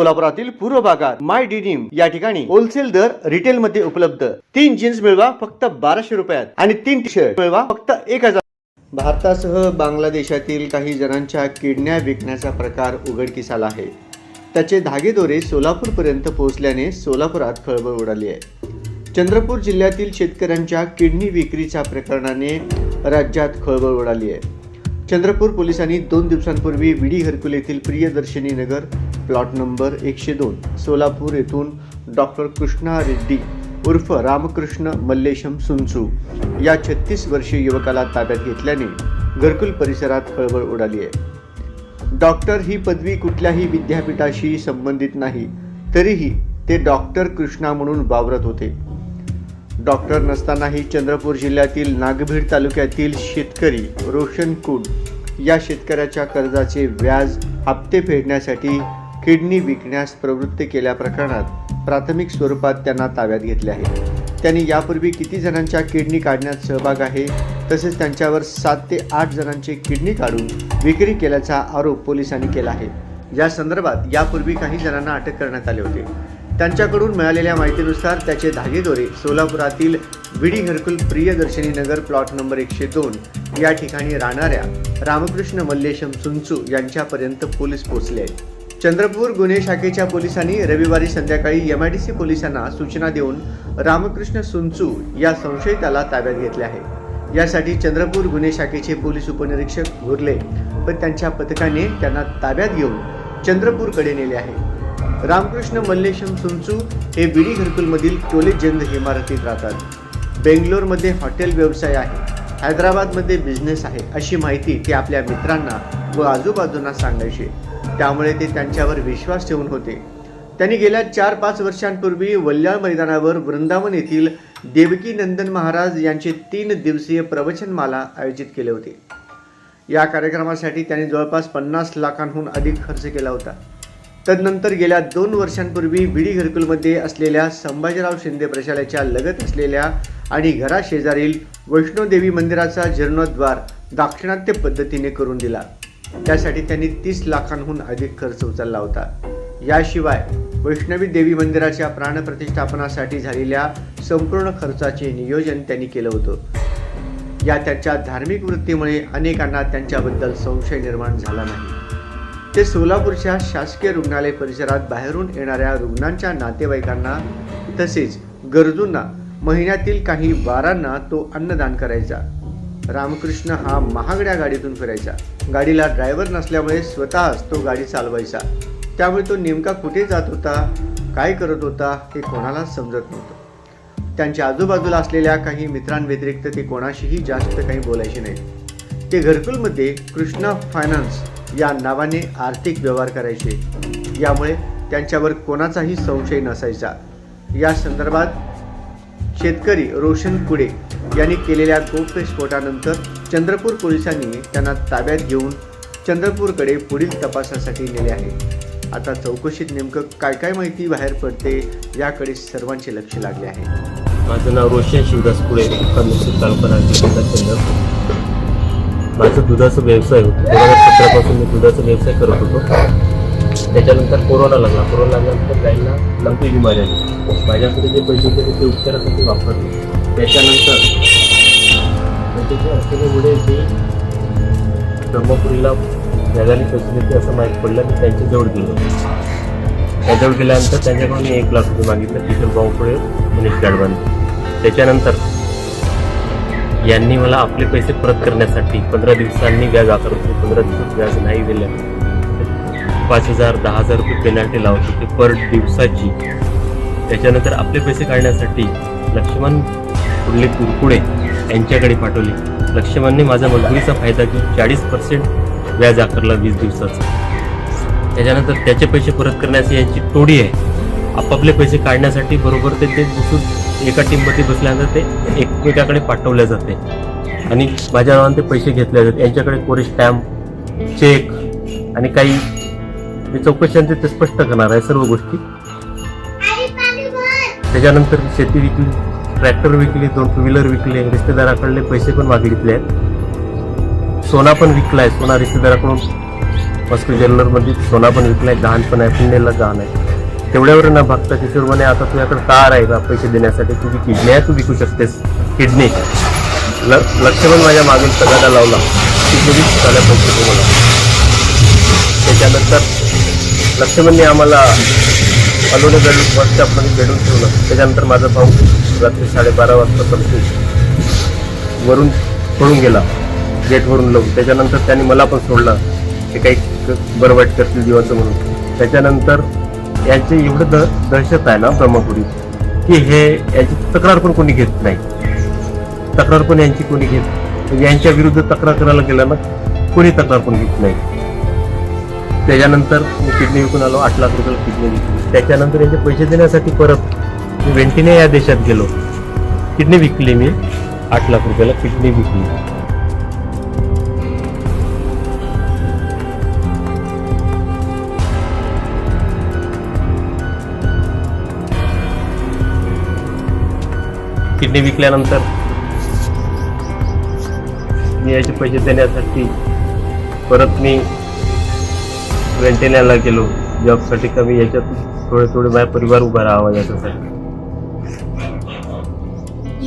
सोलापुरातील पूर्व भागात माय डिनिम या ठिकाणी होलसेल दर रिटेल मध्ये उपलब्ध. तीन जीन्स मिळवा फक्त बाराशे रुपयात आणि तीन टी शर्ट मिळवा फक्त एक हजार. भारतासह बांगलादेशातील काही जणांच्या किडण्या विकण्याचा प्रकार उघडकीस आला आहे. त्याचे धागेदोरे सोलापूरपर्यंत पोहोचल्याने सोलापुरात खळबळ उडाली आहे. चंद्रपूर जिल्ह्यातील शेतकऱ्यांच्या किडनी विक्रीच्या प्रकरणाने राज्यात खळबळ उडाली आहे. चंद्रपूर पोलिसांनी दोन दिवसांपूर्वी विडी हरकुल येथील प्रियदर्शनी नगर प्लॉट नंबर एकशे दोन सोलापूर येथून डॉक्टर कृष्णा रेड्डी उर्फ रामकृष्ण मल्लेशम सुनसू या छत्तीस वर्षीय युवकाला ताब्यात घेतल्याने घरकुल परिसरात खळबळ उडाली आहे. डॉक्टर ही पदवी कुठल्याही विद्यापीठाशी संबंधित नाही तरीही ते डॉक्टर कृष्णा म्हणून वावरत होते. डॉक्टर नसतानाही चंद्रपूर जिल्ह्यातील नागभीड तालुक्यातील शेतकरी रोशन कुड या शेतकऱ्याच्या कर्जाचे व्याज हप्ते फेडण्यासाठी किडनी विकण्यास प्रवृत्त केल्या प्रकरणात प्राथमिक स्वरूपात त्यांना ताब्यात घेतले आहे. त्यांनी यापूर्वी किती जणांच्या किडनी काढण्यात सहभाग आहे तसेच त्यांच्यावर सात ते आठ जणांची किडनी काढून विक्री केल्याचा आरोप पोलिसांनी केला आहे. या संदर्भात यापूर्वी काही जणांना अटक करण्यात आले होते. त्यांच्याकडून मिळालेल्या माहितीनुसार त्याचे धागेदोरे सोलापुरातील विडी घरकुल प्रियदर्शनी नगर प्लॉट नंबर एकशे दोन या ठिकाणी राहणाऱ्या रामकृष्ण मल्लेशम सुंचू यांच्यापर्यंत पोलीस पोहोचले. आहेत चंद्रपूर गुन्हे शाखेच्या पोलिसांनी रविवारी संध्याकाळी एम आय डी सी पोलिसांना सूचना देऊन रामकृष्ण सुंचू या संशयिताला ताब्यात घेतले आहे. यासाठी चंद्रपूर गुन्हे शाखेचे पोलीस उपनिरीक्षक घुरले व त्यांच्या पथकाने त्यांना ताब्यात घेऊन चंद्रपूरकडे नेले आहे. रामकृष्ण मल्लेशम सुंचू हे विडी घरकुलमधील टोले जंद इमारतीत राहतात. बेंगलोरमध्ये हॉटेल व्यवसाय आहे हैदराबादमध्ये बिझनेस आहे अशी माहिती ते आपल्या मित्रांना व आजूबाजूंना सांगायचे. त्यामुळे ते त्यांच्यावर विश्वास ठेवून होते. त्यांनी गेल्या चार पाच वर्षांपूर्वी वल्याळ मैदानावर वृंदावन येथील देवकी नंदन महाराज यांचे तीन दिवसीय प्रवचनमाला आयोजित केले होते. या कार्यक्रमासाठी त्यांनी जवळपास पन्नास लाखांहून अधिक खर्च केला होता. तदनंतर गेल्या दोन वर्षांपूर्वी विडी घरकुलमध्ये असलेल्या संभाजीराव शिंदे प्रशालेच्या लगत असलेल्या आणि घराशेजारील वैष्णोदेवी मंदिराचा जीर्णोद्वार दाक्षिणात्य पद्धतीने करून दिला. त्यासाठी त्यांनी तीस लाखांहून अधिक खर्च उचलला होता. याशिवाय वैष्णवी देवी मंदिराच्या प्राणप्रतिष्ठापनासाठी झालेल्या संपूर्ण खर्चाचे नियोजन त्यांनी केलं होतं. या त्यांच्या धार्मिक वृत्तीमुळे अनेकांना त्यांच्याबद्दल संशय निर्माण झाला नाही. ते सोलापूरच्या शासकीय रुग्णालय परिसरात बाहेरून येणाऱ्या रुग्णांच्या नातेवाईकांना तसेच गरजूंना महिन्यातील काही वारांना तो अन्नदान करायचा. रामकृष्ण हा महागड्या गाडीतून फिरायचा. गाडीला ड्रायव्हर नसल्यामुळे स्वतःच तो गाडी चालवायचा. त्यामुळे तो नेमका कुठे जात होता काय करत होता हे कोणालाच समजत नव्हतं. त्यांच्या आजूबाजूला असलेल्या काही मित्रांव्यतिरिक्त ते कोणाशीही जास्त काही बोलायचे नाही ते घरकुलमध्ये कृष्णा फायनान्स या नावाने आर्थिक व्यवहार करायचे. यामुळे त्यांच्यावर कोणाचाही संशय नसायचा. या संदर्भात शेतकरी रोशन कुडे यांनी केलेल्या गोप्यस्फोटानंतर चंद्रपूर पोलिसांनी त्यांना ताब्यात घेऊन चंद्रपूरकडे पुढील तपासासाठी नेले आहे. आता चौकशीत नेमकं काय काय माहिती बाहेर पडते याकडे सर्वांचे लक्ष लागले आहे. माझं नाव रोशन शिवदास कुळे कमिशन तालुका चंद्रपूर. माझं दुधाचा व्यवसाय होतो. दोन हजार सतरापासून मी दुधाचा व्यवसाय करत होतो. त्याच्यानंतर कोरोना लागला. कोरोना लागल्यानंतर गाईंना लंपी बिमारी आली. माझ्याकडे जे पैसे होते ते उपचारासाठी वापरले. त्याच्यानंतर पैशाच्या अडचणीमुळे मी ब्रह्मपुरीला जगाने फॅसिलिटी असं माहीत पडलं मी त्यांच्याजवळ गेलो. त्याजवळ गेल्यानंतर त्यांच्याकडून मी एक लाख रुपये मागितलं. किशोर भाऊ पुढे मनीष गाडवानी त्याच्यानंतर यांनी मला आपले पैसे परत करण्यासाठी पंधरा दिवसांनी व्याज आकारत होते. पंधरा दिवसात व्याज नाही दिल्या पाच हजार दहा हजार रुपये पेनल्टी लावत होते पर दिवसाची. त्याच्यानंतर आपले पैसे काढण्यासाठी लक्ष्मण कुर्ले कुरकुडे यांच्याकडे पाठवले. लक्ष्मणने माझा मजबुरीचा फायदा घेऊन चाळीस पर्सेंट व्याज आकारला वीस दिवसाचा. त्याच्यानंतर त्याचे पैसे परत करण्याची यांची टोळी आहे. आपापले पैसे काढण्यासाठी बरोबर ते ते दुसरं एका टीममध्ये बसल्यानंतर ते एकमेकाकडे पाठवले जाते. आणि माझ्या नावाने ते पैसे घेतले जातात यांच्याकडे कोरे स्टॅम्प चेक आणि काही मी चौकशांचे ते स्पष्ट करणार आहे सर्व गोष्टी. त्याच्यानंतर शेती विकली ट्रॅक्टर विकली दोन टू व्हीलर विकले रिश्तेदाराकडले पैसे पण मागितले आहेत. सोना पण विकलाय सोना रिश्तेदाराकडून. मस्को ज्वेलरमध्ये सोना पण विकलाय गहाण पण आहे पुण्याला गहाण आहे. तेवढ्यावर न बघता किशोर म्हणे आता तुझ्याकडे कार आहे का? पैसे देण्यासाठी तुझी किडनी आहे तू विकू शकतेस. किडनी. ल लक्ष्मण माझ्या मागील सगळ्याला लावला. किडनी झाल्या पैसे दे मला त्याच्यानंतर लक्ष्मणने आम्हाला अलोने गडी वरच्या पण भेटून ठेवलं. त्याच्यानंतर माझा भाऊ रात्री साडेबारा वाजता समजून वरून पळून गेला. गेटवरून लावून. त्याच्यानंतर त्यांनी मला पण सोडलं. ते काही बरं वाईट करतील दिवाचं म्हणून. त्याच्यानंतर यांचे एवढं द दहशत आहे ना ब्रह्मपुरी की हे याची तक्रार पण कोणी घेत नाही. तक्रार पण यांची कोणी घेत यांच्या विरुद्ध तक्रार करायला गेलं ना कोणी तक्रार पण घेत नाही. त्याच्यानंतर मी किडनी विकून आलो आठ लाख रुपयाला किडनी विकली. त्याच्यानंतर यांचे पैसे देण्यासाठी परत मी वेंटिने या देशात गेलो. किडनी विकली मी आठ लाख रुपयाला किडनी विकली. किडनी विकल्यानंतर मी याचे पैसे देण्यासाठी परत मी वेंटेन्याला गेलो. जॉबसाठी कमी याच्यात थोडे थोडे माझा परिवार उभा राहावा याच्यासाठी.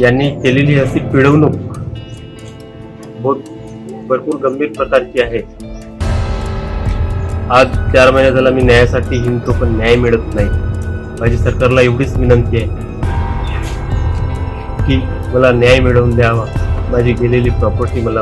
यांनी केलेली अशी पिळवणूक बहुत भरपूर गंभीर प्रकारची आहे. आज चार महिने झाला मी न्यायासाठी हिंडतो पण न्याय मिळत नाही. माझी सरकारला एवढीच विनंती आहे की मला न्याय मिळवून द्यावा. माझी गेलेली प्रॉपर्टी मला